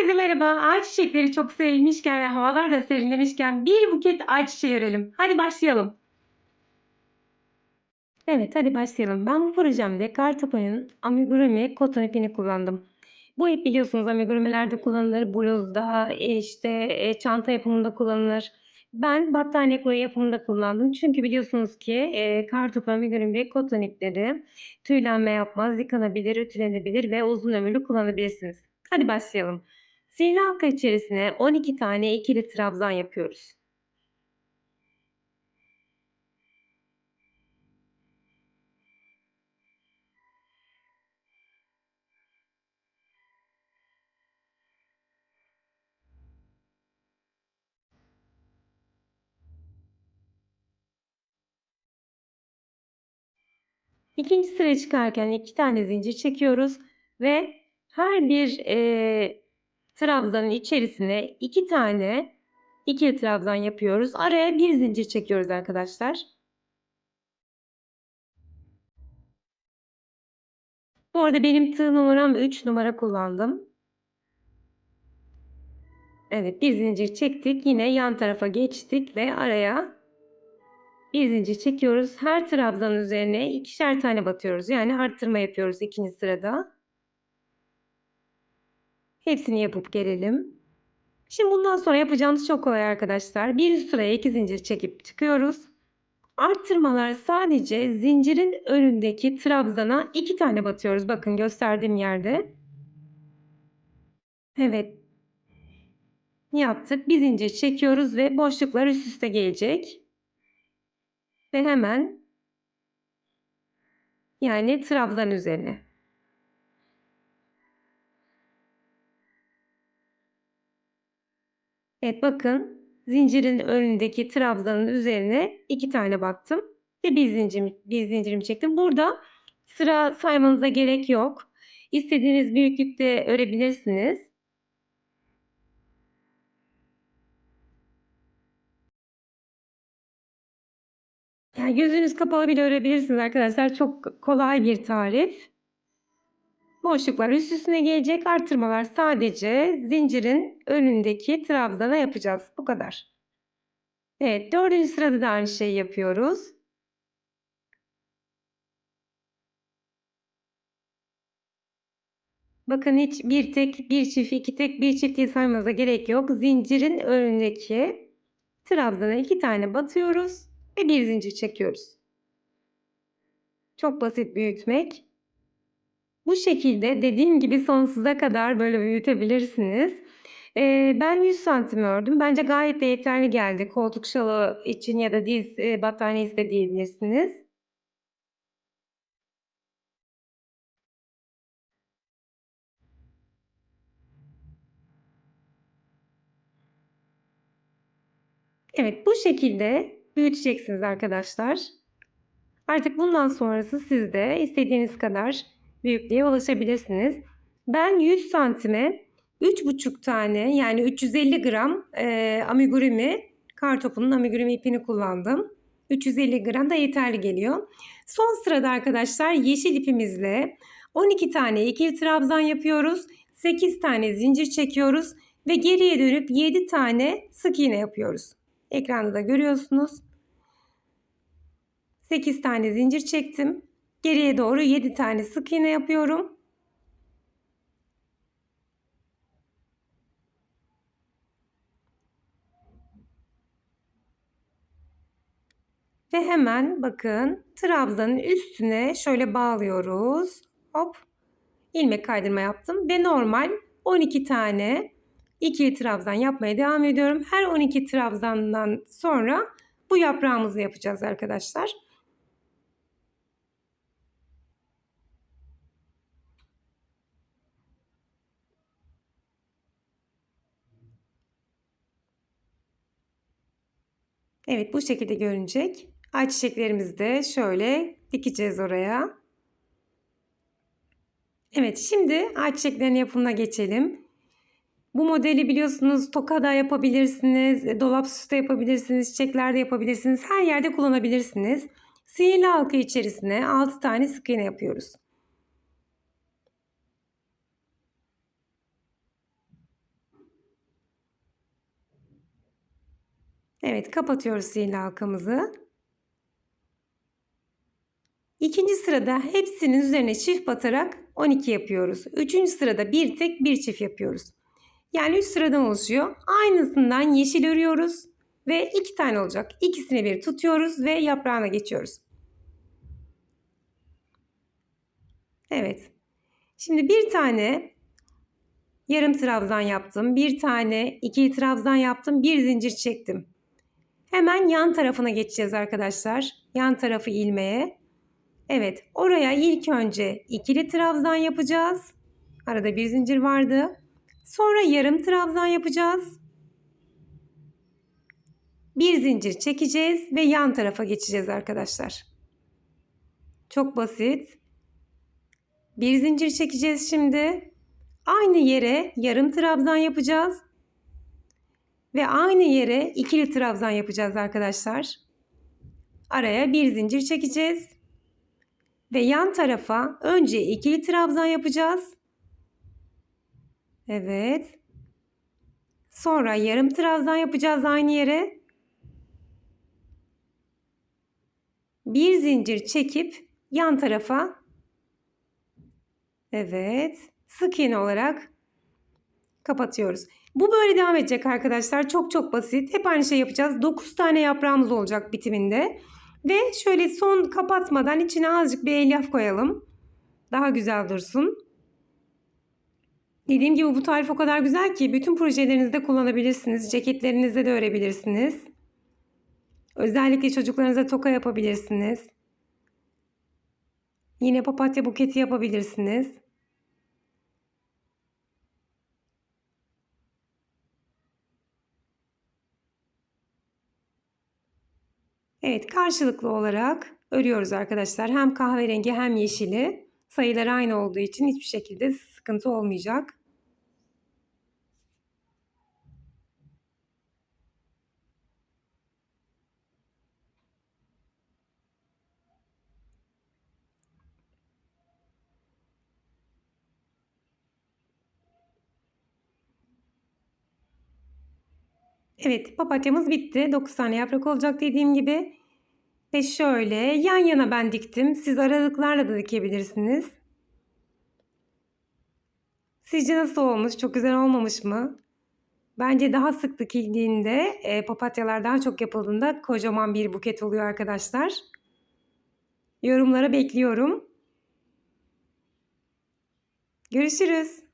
Herkese merhaba. Ağaç çiçekleri çok sevilmişken ve havalar da serinlemişken bir buket ağaç çiçeği örelim. Hadi başlayalım. Evet hadi başlayalım. Ben bu projemde Kartopa'nın amigurumi koton ipini kullandım. Bu ip biliyorsunuz amigurumelerde kullanılır. Bluzda, e, işte e, çanta yapımında kullanılır. Ben battaniye koyu yapımında kullandım. Çünkü biliyorsunuz ki e, Kartopa amigurumi koton ipleri tüylenme yapmaz, yıkanabilir, ütülenebilir ve uzun ömürlü kullanabilirsiniz. Hadi başlayalım. Sihirli halka içerisine 12 tane ikili trabzan yapıyoruz. İkinci sıraya çıkarken iki tane zincir çekiyoruz ve her bir e, trabzanın içerisine iki tane ikili trabzan yapıyoruz. Araya bir zincir çekiyoruz arkadaşlar. Bu arada benim tığ numaram 3 numara kullandım. Evet bir zincir çektik. Yine yan tarafa geçtik ve araya bir zincir çekiyoruz. Her trabzanın üzerine ikişer tane batıyoruz. Yani arttırma yapıyoruz ikinci sırada. Hepsini yapıp gelelim. Şimdi bundan sonra yapacağımız çok kolay arkadaşlar. Bir sıraya iki zincir çekip çıkıyoruz. Arttırmalar sadece zincirin önündeki trabzana iki tane batıyoruz. Bakın gösterdiğim yerde. Evet. Yaptık. Bir zincir çekiyoruz ve boşluklar üst üste gelecek. Ve hemen yani trabzan üzerine. Evet bakın zincirin önündeki trabzanın üzerine iki tane battım ve bir zincirim, bir zincirimi çektim. Burada sıra saymanıza gerek yok. İstediğiniz büyüklükte örebilirsiniz. Yani gözünüz kapalı bile örebilirsiniz arkadaşlar. Çok kolay bir tarif. Boşluklar üst üstüne gelecek. Artırmalar sadece zincirin önündeki trabzana yapacağız. Bu kadar. Evet dördüncü sırada da aynı şeyi yapıyoruz. Bakın hiç bir tek, bir çift, iki tek, bir çift diye saymanıza gerek yok. Zincirin önündeki trabzana iki tane batıyoruz ve bir zincir çekiyoruz. Çok basit büyütmek. Bu şekilde dediğim gibi sonsuza kadar böyle büyütebilirsiniz. Ee, ben 100 santim ördüm. Bence gayet de yeterli geldi. Koltuk şalı için ya da diz e, battaniyesi de diyebilirsiniz. Evet bu şekilde büyüteceksiniz arkadaşlar. Artık bundan sonrası sizde istediğiniz kadar büyüklüğe ulaşabilirsiniz. Ben 100 santime 3,5 tane yani 350 gram e, amigurumi kartopunun amigurumi ipini kullandım. 350 gram da yeterli geliyor. Son sırada arkadaşlar yeşil ipimizle 12 tane ikili trabzan yapıyoruz. 8 tane zincir çekiyoruz ve geriye dönüp 7 tane sık iğne yapıyoruz. Ekranda da görüyorsunuz. 8 tane zincir çektim. Geriye doğru 7 tane sık iğne yapıyorum. Ve hemen bakın trabzanın üstüne şöyle bağlıyoruz. Hop ilmek kaydırma yaptım ve normal 12 tane ikili trabzan yapmaya devam ediyorum. Her 12 trabzandan sonra bu yaprağımızı yapacağız arkadaşlar. Evet bu şekilde görünecek. Ayçiçeklerimizi de şöyle dikeceğiz oraya. Evet şimdi ayçiçeklerin yapımına geçelim. Bu modeli biliyorsunuz tokada yapabilirsiniz, dolap süsü yapabilirsiniz, çiçeklerde yapabilirsiniz. Her yerde kullanabilirsiniz. Sihirli halka içerisine 6 tane sık iğne yapıyoruz. Evet kapatıyoruz sihirli halkamızı. İkinci sırada hepsinin üzerine çift batarak 12 yapıyoruz. Üçüncü sırada bir tek bir çift yapıyoruz. Yani 3 sıradan oluşuyor. Aynısından yeşil örüyoruz ve iki tane olacak. İkisini bir tutuyoruz ve yaprağına geçiyoruz. Evet. Şimdi bir tane yarım trabzan yaptım. Bir tane ikili trabzan yaptım. Bir zincir çektim. Hemen yan tarafına geçeceğiz arkadaşlar. Yan tarafı ilmeğe. Evet, oraya ilk önce ikili trabzan yapacağız. Arada bir zincir vardı. Sonra yarım trabzan yapacağız. Bir zincir çekeceğiz ve yan tarafa geçeceğiz arkadaşlar. Çok basit. Bir zincir çekeceğiz şimdi. Aynı yere yarım trabzan yapacağız. Ve aynı yere ikili trabzan yapacağız arkadaşlar. Araya bir zincir çekeceğiz. Ve yan tarafa önce ikili trabzan yapacağız. Evet. Sonra yarım trabzan yapacağız aynı yere. Bir zincir çekip yan tarafa Evet. Sık iğne olarak kapatıyoruz. Bu böyle devam edecek arkadaşlar. Çok çok basit. Hep aynı şey yapacağız. 9 tane yaprağımız olacak bitiminde. Ve şöyle son kapatmadan içine azıcık bir elyaf koyalım. Daha güzel dursun. Dediğim gibi bu tarif o kadar güzel ki bütün projelerinizde kullanabilirsiniz. Ceketlerinizde de örebilirsiniz. Özellikle çocuklarınıza toka yapabilirsiniz. Yine papatya buketi yapabilirsiniz. Evet karşılıklı olarak örüyoruz arkadaşlar. Hem kahverengi hem yeşili. Sayılar aynı olduğu için hiçbir şekilde sıkıntı olmayacak. Evet papatyamız bitti. 9 tane yaprak olacak dediğim gibi. Ve şöyle yan yana ben diktim. Siz aralıklarla da dikebilirsiniz. Sizce nasıl olmuş? Çok güzel olmamış mı? Bence daha sık dikildiğinde e, papatyalar daha çok yapıldığında kocaman bir buket oluyor arkadaşlar. Yorumlara bekliyorum. Görüşürüz.